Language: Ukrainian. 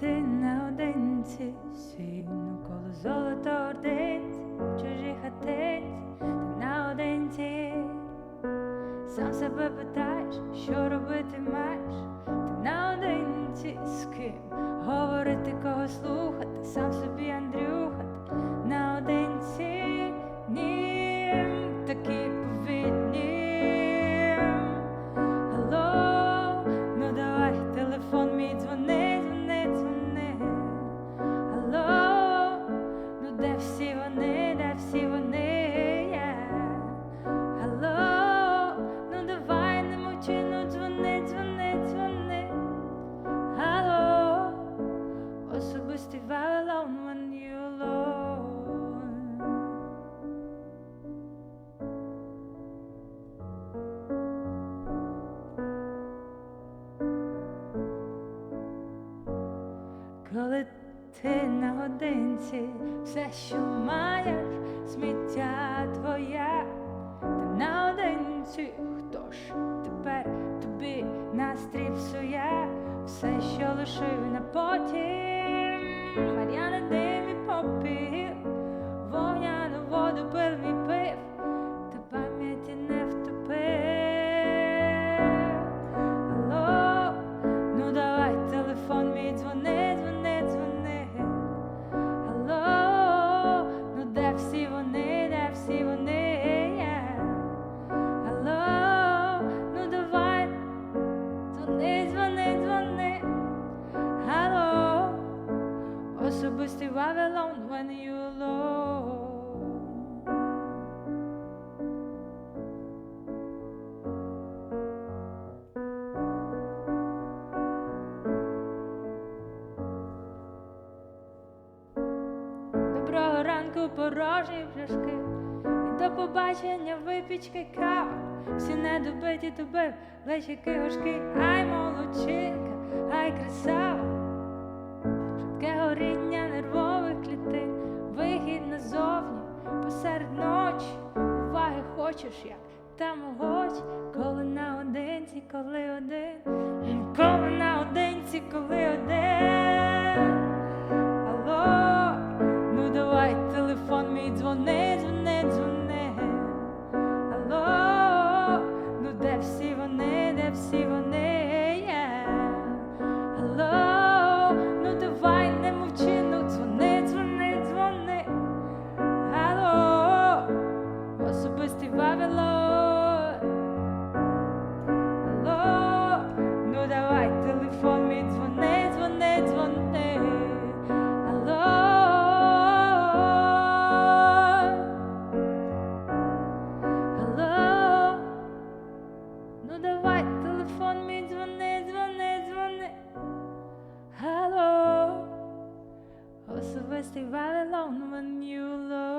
ти наодинці, сіну коло золото ординці, чужі хатинці, ти наодинці, сам себе питаєш, що робити маєш, ти наодинці з ким говорити, кого слухати, сам собі всі вони, де всі вони? є? Алло, ну давай не мовчи, ну дзвони, дзвони, дзвони. Алло, особистий Вавилон when you alone. Коли ти наодинці, все, що маєш, сміття твоє, ти наодинці, хто ж тепер тобі настрій псує, все, що лишив на потім, Мар'яна дим і попів, особистий Вавилон when you alone. Доброго ранку, порожні пляшки, і до побачення випічки кава. Всі недобиті тобі, плечики важкі, ай молодчинка, ай красава. Посеред ночі. Уваги хочеш, як там огочі, коли наодинці, коли один, коли наодинці, коли один. Алло, ну давай телефон мій дзвони, дзвони, дзвони. Алло, ну де всі вони, де всі вони? Алло. Особистий Вавилон when you alone.